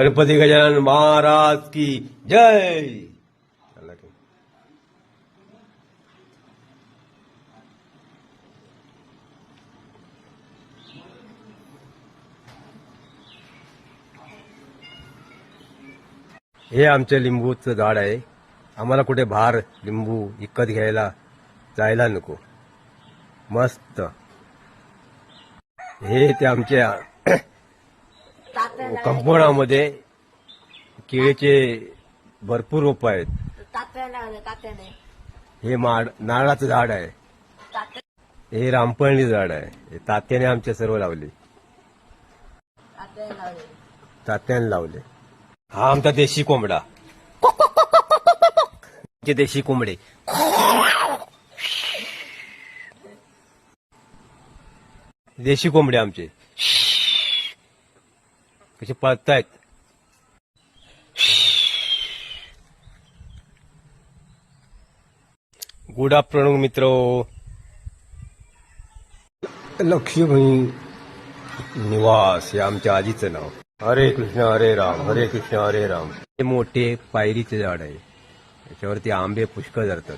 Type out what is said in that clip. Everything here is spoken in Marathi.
गणपती गजानन महाराज की जय! हे आमच्या लिंबूचं झाड आहे. आम्हाला कुठे बाहेर लिंबू विकत घ्यायला जायला नको. मस्त. हे ते आमच्या कंपाऊंडामध्ये केळीचे भरपूर रोप आहेत. हे माड नारळाचं झाड आहे. हे रामपळणी झाड आहे. हे तात्याने आमच्या सर्व लावले. तात्याने लावले. हा आमचा देशी कोंबडा. देशी कोंबडे. देशी कोंबडे आमचे. कसे पळतायत. गुड आफ्टरनून मित्र. लक्ष्मी. निवास हे आमच्या आजीचं नाव. हरे कृष्ण हरे राम हरे कृष्ण हरे राम. हे मोठे पायरीचे झाड आहे. त्याच्यावरती आंबे पुष्कळ धरतात.